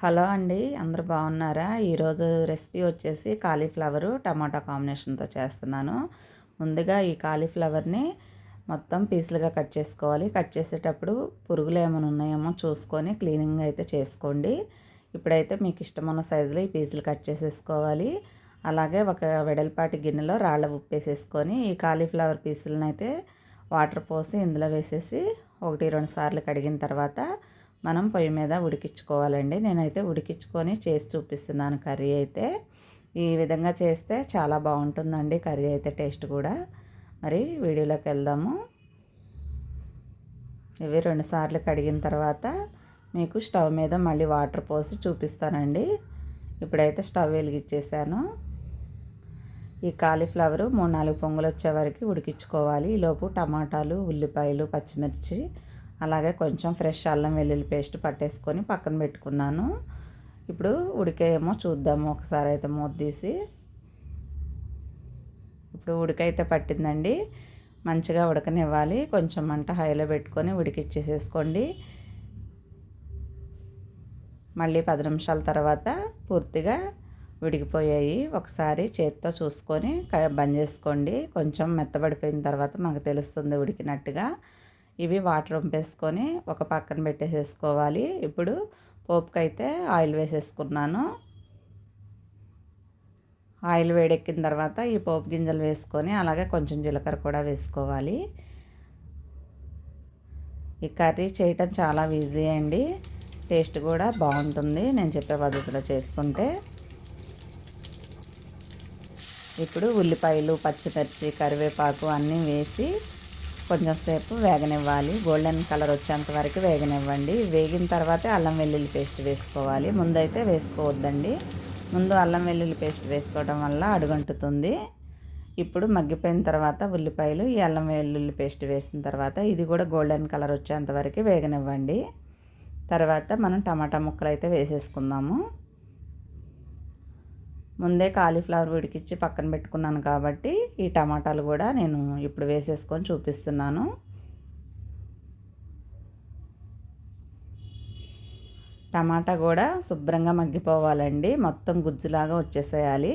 Hello అండి అందరు బాగున్నారా? ఈరోజు రెసిపీ వచ్చేసి కాలీఫ్లవరు టమాటా కాంబినేషన్తో చేస్తున్నాను. ముందుగా ఈ కాలీఫ్లవర్ని మొత్తం పీసులుగా కట్ చేసుకోవాలి. కట్ చేసేటప్పుడు పురుగులు ఏమైనా ఉన్నాయేమో చూసుకొని క్లీనింగ్ అయితే చేసుకోండి. ఇప్పుడైతే మీకు ఇష్టమైన సైజులో ఈ పీసులు కట్ చేసేసుకోవాలి. అలాగే ఒక వెడల్పాటి గిన్నెలో రాళ్ళ ఉప్పేసేసుకొని ఈ కాలీఫ్లవర్ పీసులను అయితే వాటర్ పోసి ఇందులో వేసేసి ఒకటి రెండు సార్లు కడిగిన తర్వాత మనం పొయ్యి మీద ఉడికించుకోవాలండి. నేనైతే ఉడికించుకొని చేసి చూపిస్తున్నాను కర్రీ అయితే. ఈ విధంగా చేస్తే చాలా బాగుంటుందండి కర్రీ అయితే టేస్ట్ కూడా. మరి వీడియోలోకి వెళ్దాము. ఇవి రెండుసార్లు కడిగిన తర్వాత మీకు స్టవ్ మీద మళ్ళీ వాటర్ పోసి చూపిస్తానండి. ఇప్పుడైతే స్టవ్ వెలిగించేసాను ఈ కాలీఫ్లవరు మూడు నాలుగు పొంగులు వచ్చే వరకు ఉడికించుకోవాలి. ఈలోపు టమాటాలు ఉల్లిపాయలు పచ్చిమిర్చి అలాగే కొంచెం ఫ్రెష్ అల్లం వెల్లుల్లి పేస్ట్ పట్టేసుకొని పక్కన పెట్టుకున్నాను. ఇప్పుడు ఉడికేమో చూద్దాము. ఒకసారి అయితే మూత తీసి. ఇప్పుడు ఉడికైతే పట్టిందండి. మంచిగా ఉడకనివ్వాలి. కొంచెం మంట హైలో పెట్టుకొని ఉడికిచ్చేసేసుకోండి. మళ్ళీ పది నిమిషాల తర్వాత పూర్తిగా ఉడికిపోయాయి ఒకసారి చేతితో చూసుకొని బంద్ చేసుకోండి. కొంచెం మెత్తబడిపోయిన తర్వాత మాకు తెలుస్తుంది ఉడికినట్టుగా. ఇవి వాటర్ వంపేసుకొని ఒక పక్కన పెట్టేసేసుకోవాలి. ఇప్పుడు పోపుకైతే ఆయిల్ వేసేసుకున్నాను. ఆయిల్ వేడెక్కిన తర్వాత ఈ పోపు గింజలు వేసుకొని అలాగే కొంచెం జీలకర్ర కూడా వేసుకోవాలి. ఈ కర్రీ చేయటం చాలా ఈజీ అండి. టేస్ట్ కూడా బాగుంటుంది నేను చెప్పే పద్ధతిలో చేసుకుంటే. ఇప్పుడు ఉల్లిపాయలు పచ్చిమిర్చి కరివేపాకు అన్నీ వేసి కొంచెం సేపు వేగనివ్వాలి. గోల్డెన్ కలర్ వచ్చేంత వరకు వేగనివ్వండి. వేగిన తర్వాత అల్లం వెల్లుల్లి పేస్ట్ వేసుకోవాలి. ముందైతే వేసుకోవద్దండి. ముందు అల్లం వెల్లుల్లి పేస్ట్ వేసుకోవడం వల్ల అడుగంటుతుంది. ఇప్పుడు మగ్గిపోయిన తర్వాత ఉల్లిపాయలు ఈ అల్లం వెల్లుల్లి పేస్ట్ వేసిన తర్వాత ఇది కూడా గోల్డెన్ కలర్ వచ్చేంత వరకు వేగనివ్వండి. తర్వాత మనం టమాటా ముక్కలు అయితే వేసేసుకుందాము. ముందే కాలీఫ్లవర్ ఉడికిచ్చి పక్కన పెట్టుకున్నాను కాబట్టి ఈ టమాటాలు కూడా నేను ఇప్పుడు వేసేసుకొని చూపిస్తున్నాను. టమాటా కూడా శుభ్రంగా మగ్గిపోవాలండి. మొత్తం గుజ్జులాగా వచ్చేసేయాలి.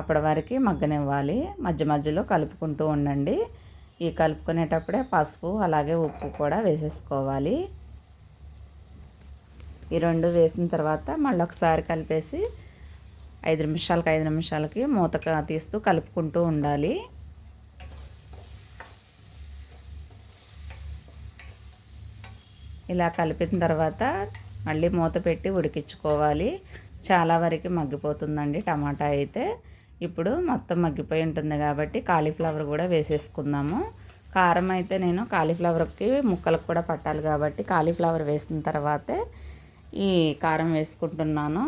అప్పటి వరకు మగ్గనివ్వాలి. మధ్య మధ్యలో కలుపుకుంటూ ఉండండి. ఈ కలుపుకునేటప్పుడే పసుపు అలాగే ఉప్పు కూడా వేసేసుకోవాలి. ఈ రెండు వేసిన తర్వాత మళ్ళీ ఒకసారి కలిపేసి ఐదు నిమిషాలకి ఐదు నిమిషాలకి మూత తీస్తూ కలుపుకుంటూ ఉండాలి. ఇలా కలిపిన తర్వాత మళ్ళీ మూత పెట్టి ఉడికించుకోవాలి. చాలా వరకు మగ్గిపోతుందండి టమాటా అయితే. ఇప్పుడు మొత్తం మగ్గిపోయి ఉంటుంది కాబట్టి కాలీఫ్లవర్ కూడా వేసేసుకుందాము. కారం అయితే నేను కాలీఫ్లవర్కి ముక్కలకు కూడా పట్టాలి కాబట్టి కాలీఫ్లవర్ వేసిన తర్వాతే ఈ కారం వేసుకుంటున్నాను.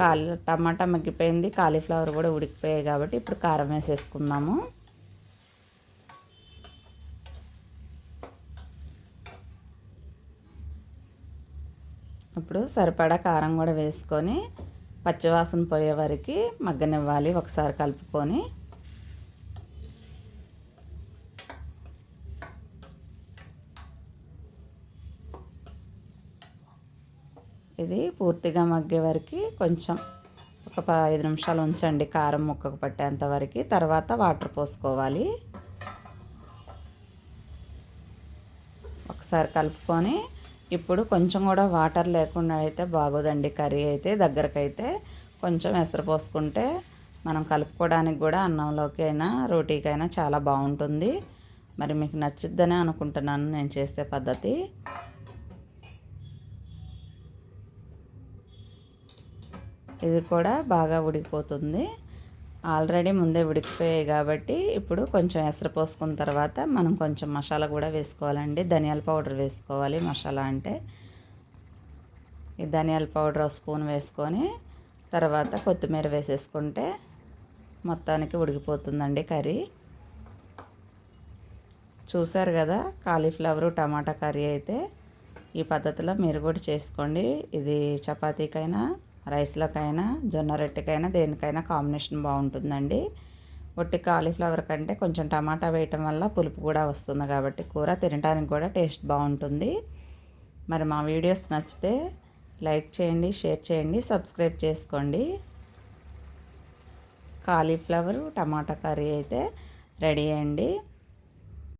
కాలి టమాటా మగ్గిపోయింది కాలీఫ్లవర్ కూడా ఉడికిపోయాయి కాబట్టి ఇప్పుడు కారం వేసేసుకుందాము. ఇప్పుడు సరిపడా కారం కూడా వేసుకొని పచ్చివాసన పోయే వరకు మగ్గనివ్వాలి ఒకసారి కలుపుకొని. ఇది పూర్తిగా మగ్గే వరకు కొంచెం ఒక ఐదు నిమిషాలు ఉంచండి. కారం ముక్కకు పట్టేంత వరకు. తర్వాత వాటర్ పోసుకోవాలి. ఒకసారి కలుపుకొని ఇప్పుడు కొంచెం కూడా వాటర్ లేకుండా అయితే బాగోదండి. కర్రీ అయితే దగ్గరకైతే కొంచెం ఎసరు పోసుకుంటే మనం కలుపుకోవడానికి కూడా అన్నంలోకి అయినా రోటీకైనా చాలా బాగుంటుంది. మరి మీకు నచ్చిద్దనే అనుకుంటున్నాను నేను చేసే పద్ధతి. ఇది కూడా బాగా ఉడికిపోతుంది. ఆల్రెడీ ముందే ఉడికిపోయాయి కాబట్టి ఇప్పుడు కొంచెం ఎసరు పోసుకున్న తర్వాత మనం కొంచెం మసాలా కూడా వేసుకోవాలండి. ధనియాల పౌడర్ వేసుకోవాలి మసాలా అంటే. ఈ ధనియాల పౌడర్ స్పూన్ వేసుకొని తర్వాత కొత్తిమీర వేసేసుకుంటే మొత్తానికి ఉడికిపోతుందండి కర్రీ. చూసారు కదా కాలీఫ్లవరు టమాటా కర్రీ అయితే ఈ పద్ధతిలో మీరు కూడా చేసుకోండి. ఇది చపాతీకైనా రైస్లోకైనా జొన్న రొట్టెకైనా దేనికైనా కాంబినేషన్ బాగుంటుందండి. ఒట్టి కాలీఫ్లవర్ కంటే కొంచెం టమాటా వేయటం వల్ల పులుపు కూడా వస్తుంది కాబట్టి కూర తినడానికి కూడా టేస్ట్ బాగుంటుంది. మరి మా వీడియోస్ నచ్చితే లైక్ చేయండి షేర్ చేయండి సబ్స్క్రైబ్ చేసుకోండి. కాలీఫ్లవర్ టమాటా కర్రీ అయితే రెడీ అండి